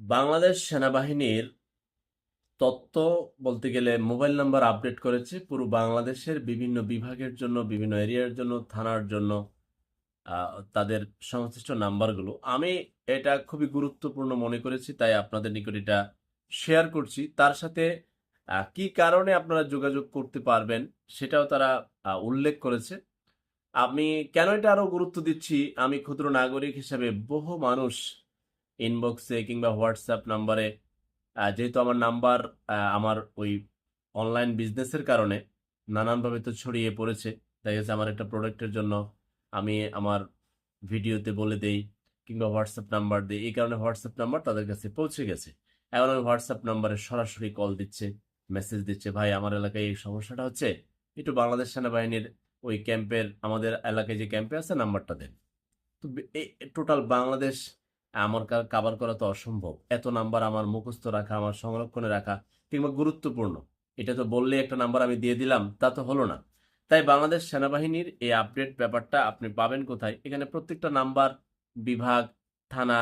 বাংলাদেশ সেনাবাহিনীর তথ্য বলতে গেলে মোবাইল নাম্বার আপডেট করেছে। পুরো বাংলাদেশের বিভিন্ন বিভাগের জন্য, বিভিন্ন এরিয়ার জন্য, থানার জন্য তাদের সংশ্লিষ্ট নাম্বারগুলো। আমি এটা খুবই গুরুত্বপূর্ণ মনে করেছি, তাই আপনাদের নিকট এটা শেয়ার করছি। তার সাথে কি কারণে আপনারা যোগাযোগ করতে পারবেন সেটাও তারা উল্লেখ করেছে। আমি কেন এটা আরও গুরুত্ব দিচ্ছি? আমি ক্ষুদ্র নাগরিক হিসেবে বহু মানুষ ইনবক্সে কিংবা হোয়াটসঅ্যাপ নাম্বারে যেহেতু আমার নাম্বার আমার ওই অনলাইন বিজনেসের কারণে নানানভাবে তো ছড়িয়ে পড়েছে। তাই হচ্ছে আমার একটা প্রোডাক্টের জন্য আমি আমার ভিডিওতে বলে দেই কিংবা হোয়াটসঅ্যাপ নাম্বার দিই। এই কারণে হোয়াটসঅ্যাপ নাম্বার তাদের কাছে পৌঁছে গেছে। এখন আমি হোয়াটসঅ্যাপ নাম্বারে সরাসরি কল দিচ্ছে মেসেজ দিচ্ছে, ভাই, আমার এলাকায় এই সমস্যাটা হচ্ছে, একটু বাংলাদেশ সেনাবাহিনীর ওই ক্যাম্পের আমাদের এলাকায় যে ক্যাম্পে আছে নাম্বারটা দেন। তো টোটাল বাংলাদেশ আমার কাবার করা তো অসম্ভব। এত নাম্বার আমার মুখস্থ রাখা, আমার সংরক্ষণে রাখা কিংবা গুরুত্বপূর্ণ। এটা তো বললে একটা নাম্বার আমি দিয়ে দিলাম, তা তো হলো না। তাই বাংলাদেশ সেনাবাহিনীর এই আপডেট ব্যাপারটা আপনি পাবেন কোথায়? এখানে প্রত্যেকটা নাম্বার বিভাগ, থানা,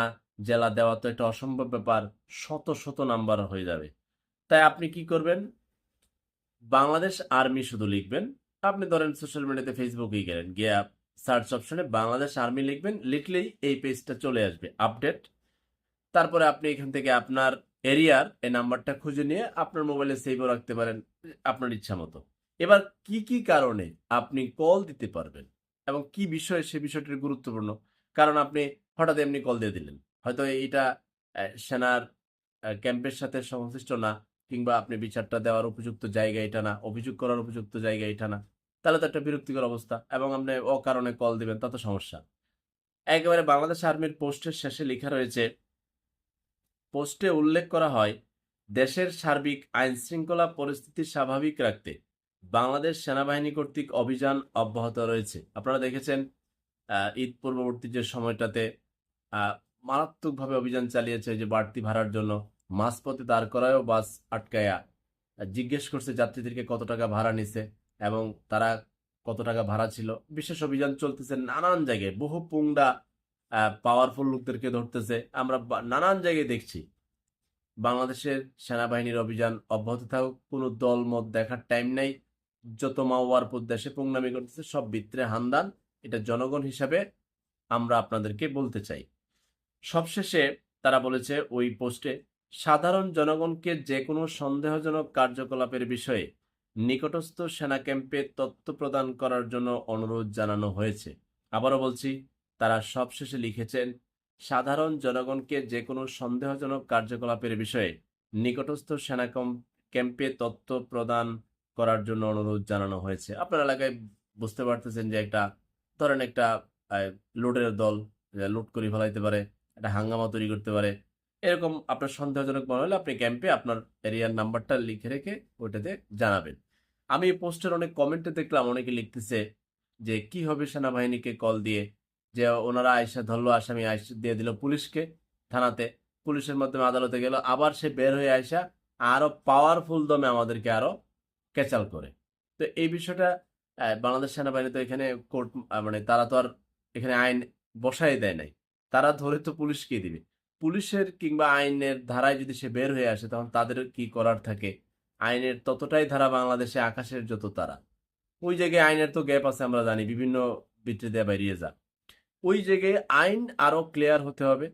জেলা দেওয়া তো একটা অসম্ভব ব্যাপার, শত শত নাম্বার হয়ে যাবে। তাই আপনি কি করবেন? বাংলাদেশ আর্মি শুধু লিখবেন। আপনি ধরেন সোশ্যাল মিডিয়াতে ফেসবুকেই গেলেন, গিয়ে সার্চ অপশনে বাংলাদেশ আর্মি লিখবেন, লিখলেই এই পেজটা চলে আসবে, আপডেট। তারপরে আপনি এখান থেকে আপনার এরিয়ার এই নাম্বারটা খুঁজে নিয়ে আপনার মোবাইলে সেভও রাখতে পারেন আপনার ইচ্ছা মতো। এবার কি কি কারণে আপনি কল দিতে পারবেন এবং কি বিষয়ে সে বিষয়টি গুরুত্বপূর্ণ? কারণ আপনি হঠাৎ এমনি কল দিয়ে দিলেন। হয়তো এটা সেনার ক্যাম্পের সাথে সংশ্লিষ্ট না, কিংবা আপনি বিচারটা দেওয়ার উপযুক্ত জায়গা এটা না, অভিযোগ করার উপযুক্ত জায়গা এটা না। তাহলে তো একটা বিরক্তিকর অবস্থা। এবং আপনি অকারণে কল দিবেন, তা তো সমস্যা। একেবারে বাংলাদেশ আর্মির পোস্টের শেষে লেখা রয়েছে, পোস্টে উল্লেখ করা হয়, দেশের সার্বিক আইন শৃঙ্খলা পরিস্থিতি স্বাভাবিক রাখতে বাংলাদেশ সেনাবাহিনী কর্তৃক অভিযান অব্যাহত রয়েছে। আপনারা দেখেছেন ঈদ পূর্ববর্তী যে সময়টাতে মারাত্মকভাবে অভিযান চালিয়েছে যে বাড়তি ভাড়ার জন্য। মাঝপথে দাঁড় করায়ও বাস আটকায়া জিজ্ঞেস করছে যাত্রীদেরকে কত টাকা ভাড়া নিছে। এবং তারা কত টাকা ভাড়া ছিল। বিশেষ অভিযান চলতেছে নানান জায়গায়। বহু পুংডা পাওয়ারফুল লোকদেরকে ধরতেছে। আমরা নানান জায়গায় দেখছি। বাংলাদেশের সেনাবাহিনীর অভিযান অব্যাহত থাকুক। কোনো দল মত দেখার টাইম নাই। যত মাওয়ার দেশে পুংনামি করতেছে, সব ভিতরে হান্দান। এটা জনগণ হিসাবে আমরা আপনাদেরকে বলতে চাই। সবশেষে তারা বলেছে ওই পোস্টে সাধারণ জনগণকে যে কোনো সন্দেহজনক কার্যকলাপের বিষয়ে নিকটস্থ সেনা ক্যাম্পে তথ্য প্রদান করার জন্য অনুরোধ জানানো হয়েছে। আবারও বলছি, তারা সবশেষে লিখেছেন, সাধারণ জনগণকে যে কোনো সন্দেহজনক কার্যকলাপের বিষয়ে নিকটস্থ সেনা ক্যাম্পে তথ্য প্রদান করার জন্য অনুরোধ জানানো হয়েছে। আপনার এলাকায় বুঝতে পারতেছেন যে একটা, ধরেন একটা লুটের দল লুট করে ফেলাইতে পারে, একটা হাঙ্গামা তৈরি করতে পারে। এরকম আপনার সন্দেহজনক মনে হলে আপনি ক্যাম্পে আপনার এরিয়ার নাম্বারটা লিখে রেখে ওইটাতে জানাবেন। আমি এই পোস্টের অনেক কমেন্টে দেখলাম, অনেকে লিখতেছে যে, কি হবে সেনাবাহিনীকে কল দিয়ে? যে, ওনারা আয়সা ধরলো, আসামি আইসা দিয়ে দিল পুলিশকে থানাতে। পুলিশের মাধ্যমে আদালতে গেল। আবার সে বের হয়ে আইসা আরও পাওয়ারফুল দমে আমাদেরকে আরও ক্যাচাল করে। তো এই বিষয়টা বাংলাদেশ সেনাবাহিনী তো এখানে কোর্ট মানে তারা তো আর এখানে আইন বসাই দেয় নাই। তারা ধরে তো পুলিশকে দিবে। পুলিশের কিংবা আইনের ধারায় যদি সে বের হয়ে আসে, তখন তাদের কি করার থাকে? আইনের ততটাই ধারা বাংলাদেশে আকাশের যত তারা। ওই জায়গায় আইনের তো গ্যাপ আছে, আমরা জানি, বিভিন্ন দেয়া বেরিয়ে যা। ওই জায়গায় আইন আরও ক্লিয়ার হতে হবে,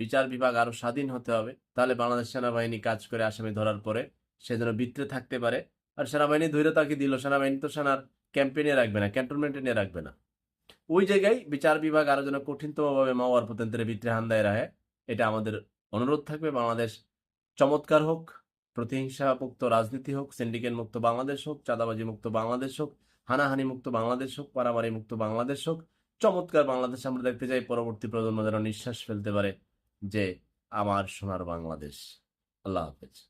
বিচার বিভাগ আরও স্বাধীন হতে হবে, তাহলে বাংলাদেশ সেনাবাহিনী কাজ করে আসামি ধরার পরে সে যেন বিত্রে থাকতে পারে। আর সেনাবাহিনী ধৈর্য তাকে দিল, সেনাবাহিনী তো সেনার ক্যাম্পে নিয়ে রাখবে না ক্যান্টনমেন্টে নিয়ে রাখবে না। ওই জায়গায় বিচার বিভাগ আরও যেন কঠিনতম ভাবে মাওয়ার পতন্ত্রে বিত্রে হান্দায় রাখে এটা আমাদের অনুরোধ থাকবে। বাংলাদেশ চমৎকার হোক প্রতিহিংসা মুক্ত রাজনীতি হোক সিন্ডিকেট মুক্ত বাংলাদেশ হোক, চাঁদাবাজি মুক্ত বাংলাদেশ হোক, হানাহানি মুক্ত বাংলাদেশ হোক পারামারি মুক্ত বাংলাদেশ হোক, চমৎকার বাংলাদেশ আমরা দেখতে চাই। পরবর্তী প্রজন্ম যেন নিঃশ্বাস ফেলতে পারে যে, আমার সোনার বাংলাদেশ। আল্লাহ হাফেজ।